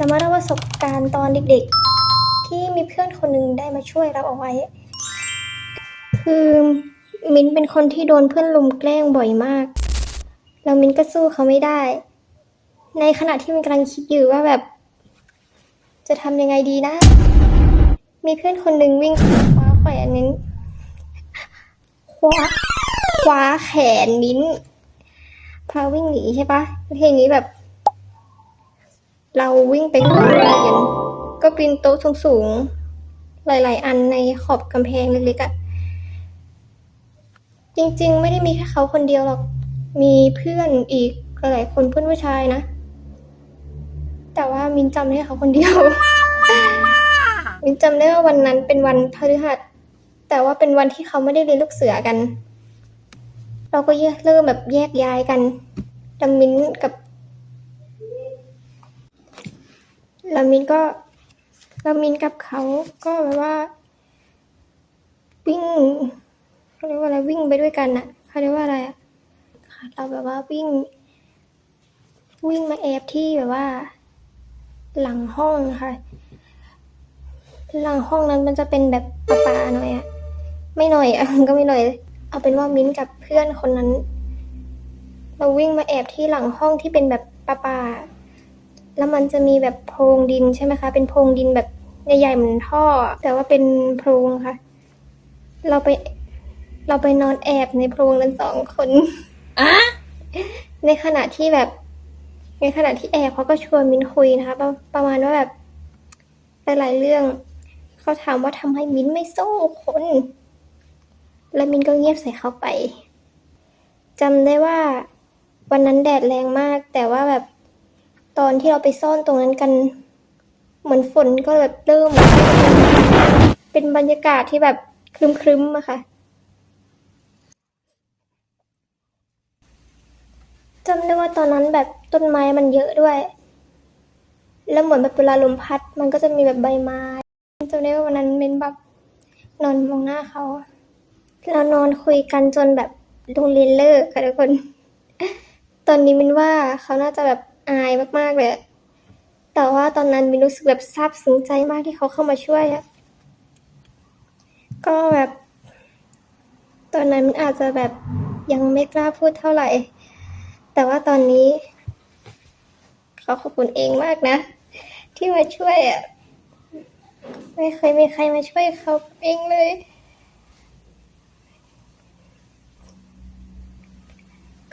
จะมาเล่าประสบการณ์ตอนเด็กๆ ที่มีเพื่อนคนหนึ่งได้มาช่วยเราเอาไว้ คือมิ้นเป็นคนที่โดนเพื่อนลุมแกล้งบ่อยมาก แล้วมิ้นก็สู้เขาไม่ได้ ในขณะที่มันกำลังคิดอยู่ว่าแบบ จะทำยังไงดีนะ มีเพื่อนคนหนึ่งวิ่งคว้าแขนมิ้นคว้าคว้าแขนมิ้นพาวิ่งหนีใช่ปะแล้วทีนี้แบบ เราวิ่งไปขึ้นโรงเรียนก็ปีนโต๊ะสูงๆ หลาย ๆ อันในขอบกำแพงเล็กๆอะ่ะ จริงๆ ไม่ได้มีแค่เขาคนเดียวหรอก มีเพื่อนอีกหลายๆคนเพื่อนผู้ชายนะ แต่ว่ามินจำได้เขาคนเดียว มินจำได้ว่าวันนั้นเป็นวันพฤหัส แต่ว่าเป็นวันที่เขาไม่ได้เรียนลูกเสือกัน เราก็เริ่มแบบแยกย้ายกันแล้วมินกับ แล้วมินก็แล้วมินกับเขาก็แบบว่า วิ่งเขาเรียกว่าอะไรวิ่งไปด้วยกันน่ะเขาเรียกว่าอะไรอะค่ะเราแบบว่าวิ่ง วิ่งมาแอบที่แบบว่า หลังห้องนะคะหลังห้องนั้นมันจะเป็นแบบป่าๆหน่อยอะไม่หน่อยอะก็ไม่หน่อย เอาเป็นว่ามิ้นกับเพื่อนคนนั้น เราวิ่งมาแอบที่หลังห้องที่เป็นแบบป่าๆ แล้วมันจะมีแบบโพรงดินใช่ไหมคะ เป็นโพรงดินแบบใหญ่ๆเหมือนท่อ แต่ว่าเป็นโพรงค่ะ เราไปเราไปนอนแอบในโพรงนั้นสองคนอะในขณะที่แบบ ในขณะที่แอบเขาก็ชวนมิ้นคุยนะคะ ประประมาณว่าแบบหลายๆเรื่อง เขาถามว่าทำไมมิ้นไม่สู้คน แล้วมิ้นก็เงียบใส่เขาไปจำได้ว่าวันนั้นแดดแรงมาก แต่ว่าแบบ ตอนที่เราไปซ่อนตรงนั้นกัน เหมือนฝนก็แบบเริ่ม เป็นบรรยากาศที่แบบครึ้มๆอะค่ะจำได้ว่าตอนนั้นแบบต้นไม้มันเยอะด้วย แล้วเหมือนแบบเวลาลมพัด มันก็จะมีแบบใบไม้จำได้ว่าวันนั้นเมนแบบนอนมองหน้าเขา เรานอนคุยกันจนแบบโรงเรียนเลิกค่ะทุกคน ตอนนี้มินว่าเขาน่าจะแบบ อายมากๆเลยแต่ว่าตอนนั้นมินรู้สึกแบบซาบซึ้งใจมากที่เขาเข้ามาช่วยอะก็แบบ ตอนนั้นมินอาจจะแบบยังไม่กล้าพูดเท่าไหร่ แต่ว่าตอนนี้ เขาขอบคุณเองมากนะ ที่มาช่วยอะไม่เคยมีใครมาช่วยเขาเองเลย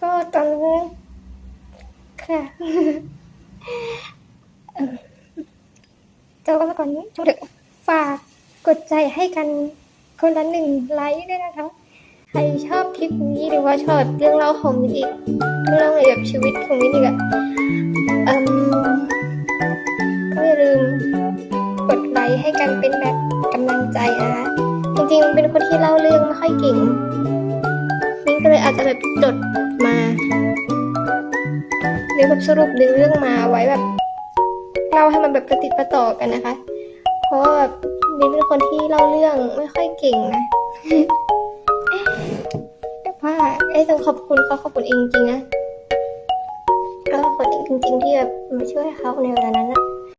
ก็ตอนนั้น ค่ะเอิ่มเจ้าก็ก่อนนี้เดี๋ยวฝากกดใจให้กันคนละหนึ่งไลค์ด้วยนะคะ ใครชอบคลิปนี้หรือว่าชอบเรื่องเล่าของมินอีกเรื่องเล่าในแบบชีวิตของมินอีกอะอืมก็อย่าลืมกดไลค์ให้กันเป็นแบบกำลังใจนะคะจริงๆเป็นคนที่เล่าเรื่องไม่ค่อยเก่งมินก็เลยอาจจะแบบจดมา หรือแบบสรุปเรื่องมาไว้แบบเล่าให้มันแบบประติดประต่อกันนะคะ เพราะว่าแบบมินเป็นคนที่เล่าเรื่องไม่ค่อยเก่งนะแต่ว่าไอ้ต้องขอบคุณเขาขอบคุณเองจริงนะก็ขอบคุณเองจริง ๆ ที่แบบมาช่วยเขาในเวลานั้นนะ